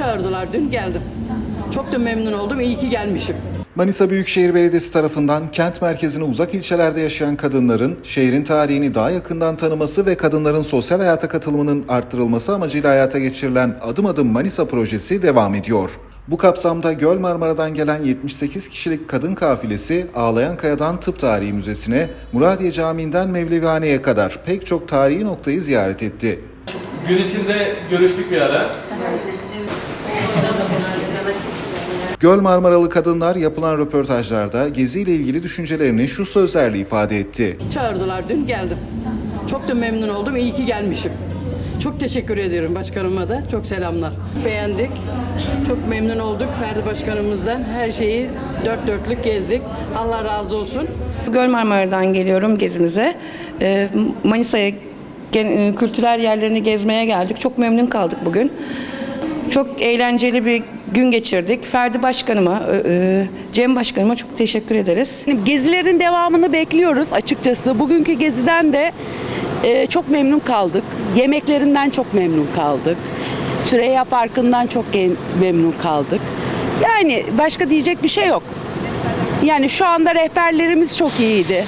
Çağırdılar dün geldim. Çok da memnun oldum. İyi ki gelmişim. Manisa Büyükşehir Belediyesi tarafından kent merkezine uzak ilçelerde yaşayan kadınların şehrin tarihini daha yakından tanıması ve kadınların sosyal hayata katılımının arttırılması amacıyla hayata geçirilen Adım Adım Manisa projesi devam ediyor. Bu kapsamda Göl Marmara'dan gelen 78 kişilik kadın kafilesi Ağlayan Kaya'dan Tıp Tarihi Müzesi'ne, Muradiye Camii'nden Mevlevihane'ye kadar pek çok tarihi noktayı ziyaret etti. Gün içinde görüştük bir ara. Göl Marmaralı kadınlar yapılan röportajlarda geziyle ilgili düşüncelerini şu sözlerle ifade etti. Çağırdılar dün geldim. Çok da memnun oldum. İyi ki gelmişim. Çok teşekkür ediyorum başkanıma da. Çok selamlar. Beğendik. Çok memnun olduk Ferdi Başkanımızdan. Her şeyi dört dörtlük gezdik. Allah razı olsun. Göl Marmara'dan geliyorum gezimize. Ee, Manisa'ya e, kültürel yerlerini gezmeye geldik. Çok memnun kaldık bugün. Çok eğlenceli bir gün geçirdik. Ferdi Başkanıma, e, e, Cem Başkanıma çok teşekkür ederiz. Gezilerin devamını bekliyoruz açıkçası. Bugünkü geziden de e, çok memnun kaldık. Yemeklerinden çok memnun kaldık. Süreyya Parkı'ndan çok memnun kaldık. Yani başka diyecek bir şey yok. Yani şu anda rehberlerimiz çok iyiydi.